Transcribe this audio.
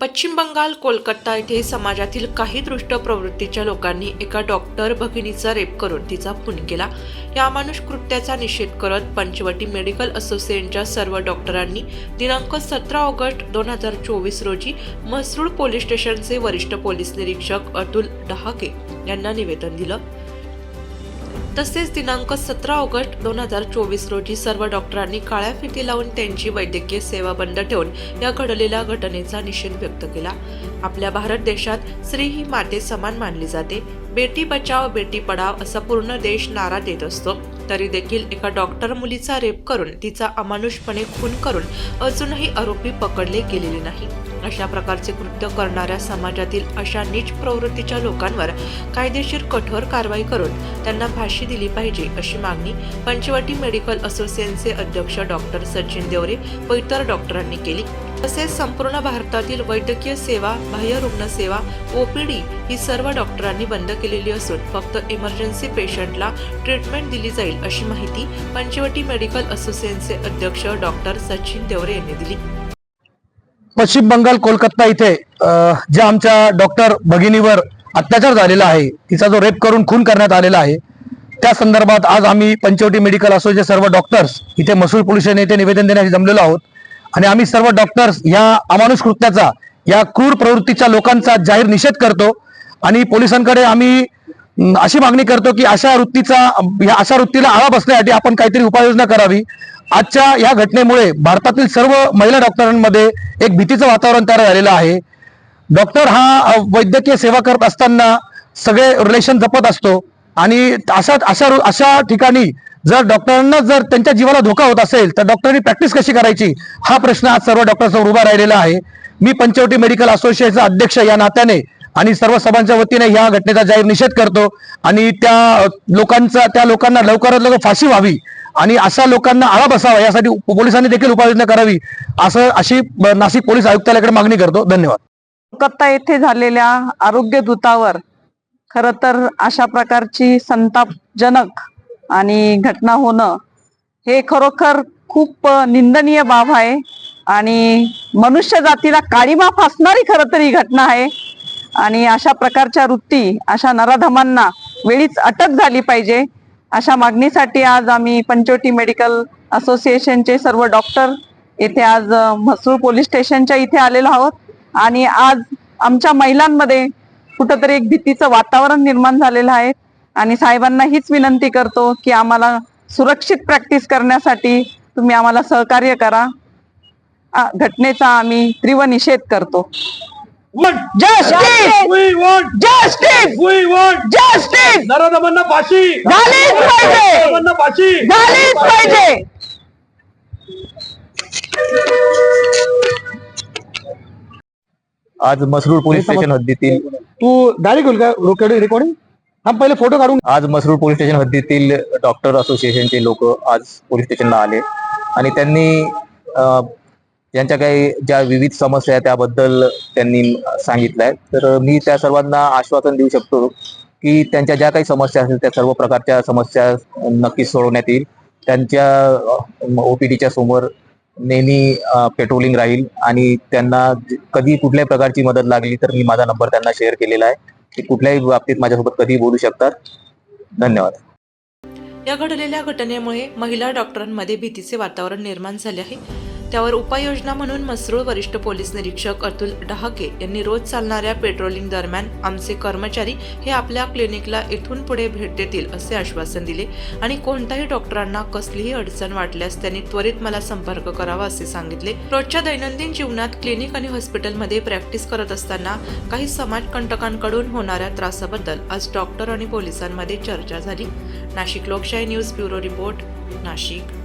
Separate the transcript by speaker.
Speaker 1: पश्चिम बंगाल कोलकाता येथे समाजातील काही दृष्ट प्रवृत्तीच्या लोकांनी एका डॉक्टर भगिनीचा रेप करून तिचा खून केला. या मानुष कृत्याचा निषेध करत पंचवटी मेडिकल असोसिएशनच्या सर्व डॉक्टरांनी दिनांक सतरा ऑगस्ट दोन हजार चोवीस रोजी म्हसरूळ पोलीस स्टेशनचे वरिष्ठ पोलीस निरीक्षक अतुल डहाके यांना निवेदन दिलं. तसेच दिनांक सतरा ऑगस्ट दोन हजार चोवीस रोजी सर्व डॉक्टरांनी काळ्या फिती लावून त्यांची वैद्यकीय सेवा बंद ठेवून या घडलेल्या घटनेचा निषेध व्यक्त केला. आपल्या भारत देशात स्त्री ही माते समान मानली जाते. बेटी बचाव बेटी पढाव असा पूर्ण देश नारा देत असतो. तरी देखील एका डॉक्टर मुलीचा रेप करून तिचा अमानुषपणे खून करून अजूनही आरोपी पकडले गेलेले नाही. अशा प्रकारचे कृत्य करणाऱ्या समाजातील अशा नीच प्रवृत्तीच्या लोकांवर कायदेशीर कठोर कारवाई करून त्यांना फाशी दिली पाहिजे अशी मागणी पंचवटी मेडिकल असोसिएशनचे अध्यक्ष डॉक्टर सचिन देवरे व इतर डॉक्टरांनी केली. तसेच संपूर्ण भारतातील वैद्यकीय सेवा बाह्य रुग्णसेवा ओपीडी ही सर्व डॉक्टरांनी बंद केलेली असून फक्त इमर्जन्सी पेशंटला ट्रीटमेंट दिली जाईल अशी माहिती पंचवटी मेडिकल असोसिएशनचे अध्यक्ष डॉक्टर सचिन देवरे यांनी दिली.
Speaker 2: पश्चिम बंगाल कोलकाता इथे ज्या आमच्या डॉक्टर भगिनीवर अत्याचार झालेला आहे तिचा जो रेप करून खून करण्यात आलेला आहे त्या संदर्भात आज आम्ही पंचवटी मेडिकल असोचे सर्व डॉक्टर्स इथे मसूर पोलीस येथे निवेदन देण्यासाठी जमलेलो आहोत. आणि आम्ही सर्व डॉक्टर्स या अमानुष कृत्याचा या क्रूर प्रवृत्तीच्या लोकांचा जाहीर निषेध करतो. आणि पोलिसांकडे आम्ही अशी मागणी करतो की अशा वृत्तीचा या अशा वृत्तीला आळा बसण्यासाठी आपण काहीतरी उपाययोजना करावी. आजच्या या घटनेमुळे भारतातील सर्व महिला डॉक्टरांमध्ये एक भीतीचं वातावरण तयार झालेलं आहे. डॉक्टर हा वैद्यकीय सेवा करत असताना सगळे रिलेशन जपत असतो. आणि अशा अशा अशा ठिकाणी जर डॉक्टरांना जर त्यांच्या जीवाला धोका होत असेल तर डॉक्टरांनी प्रॅक्टिस कशी करायची? हा प्रश्न आज सर्व डॉक्टरसमोर उभा राहिलेला आहे. मी पंचवटी मेडिकल असोसिएशनचा अध्यक्ष या नात्याने आणि सर्व सभांच्या वतीने ह्या घटनेचा जाहीर निषेध करतो. आणि त्या लोकांचा त्या लोकांना लवकरात लवकर फाशी व्हावी आणि अशा लोकांना आळा बसावा यासाठी पोलिसांनी देखील उपाययोजना करावी असं अशी नाशिक पोलीस आयुक्तालयाकडे मागणी करतो. धन्यवाद.
Speaker 3: कोलकाता येथे झालेल्या आरोग्य दूतावर खर तर अशा प्रकारची संतापजनक आणि घटना होणं हे खरोखर खूप निंदनीय बाब आहे आणि मनुष्य जातीला काळीमा फासणारी खरं तर ही घटना आहे. आणि अशा प्रकारच्या वृत्ती अशा नराधमांना वेळीच अटक झाली पाहिजे. अशा मागणीसाठी आज आम्ही पंचवटी मेडिकल असोसिएशनचे सर्व डॉक्टर येथे आज अ, म्हसरूळ पोलीस स्टेशनच्या इथे आलेलो आहोत. आणि आज आमच्या महिलांमध्ये कुठंतरी एक भीतीचं वातावरण निर्माण झालेलं आहे. आणि साहेबांना हीच विनंती करतो की आम्हाला सुरक्षित प्रॅक्टिस करण्यासाठी तुम्ही आम्हाला सहकार्य करा. घटनेचा आम्ही तीव्र निषेध करतो Justice! Justice!
Speaker 2: नराधमांना फाशी.
Speaker 3: झालीच पाहिजे.
Speaker 2: नराधमांना फाशी.
Speaker 3: झालीच पाहिजे.
Speaker 4: आज मसरूळ पोलीस स्टेशन हद्दीतील
Speaker 2: तू डायरेक्ट होईल का? रोकेड रेकॉर्डिंग हा पहिले फोटो काढून
Speaker 4: आज मसरूळ पोलीस स्टेशन हद्दीतील डॉक्टर असोसिएशनचे लोक आज पोलीस स्टेशनला आले. आणि त्यांनी अं, त्यांच्या काही ज्या विविध समस्या आहेत त्याबद्दल त्यांनी सांगितलंय. तर मी त्या सर्वांना आश्वासन देऊ शकतो की त्यांच्या ज्या काही समस्या असतील त्या सर्व प्रकारच्या समस्या नक्कीच सोडवण्यात येईल. त्यांच्या ओपीडीच्या समोर नेहमी पेट्रोलिंग राहील आणि त्यांना कधी कुठल्याही प्रकारची मदत लागली तर मी माझा नंबर त्यांना शेअर केलेला आहे. ते कुठल्याही बाबतीत माझ्यासोबत कधी बोलू शकतात. धन्यवाद.
Speaker 1: या घडलेल्या घटनेमुळे महिला डॉक्टरांमध्ये भीतीचे वातावरण निर्माण झाले आहे. त्यावर उपाययोजना म्हणून मसरूळ वरिष्ठ पोलीस निरीक्षक अतुल डहाके यांनी रोज चालणाऱ्या पेट्रोलिंग दरम्यान आमचे कर्मचारी हे आपल्या क्लिनिकला इथून पुढे भेट देतील असे आश्वासन दिले. आणि कोणत्याही डॉक्टरांना कसलीही अडचण वाटल्यास त्यांनी त्वरित मला संपर्क करावा असे सांगितले. रोजच्या दैनंदिन जीवनात क्लिनिक आणि हॉस्पिटलमध्ये प्रॅक्टिस करत असताना काही समाजकंटकांकडून होणाऱ्या त्रासाबद्दल आज डॉक्टर आणि पोलिसांमध्ये चर्चा झाली. नाशिक लोकशाही न्यूज ब्युरो रिपोर्ट नाशिक.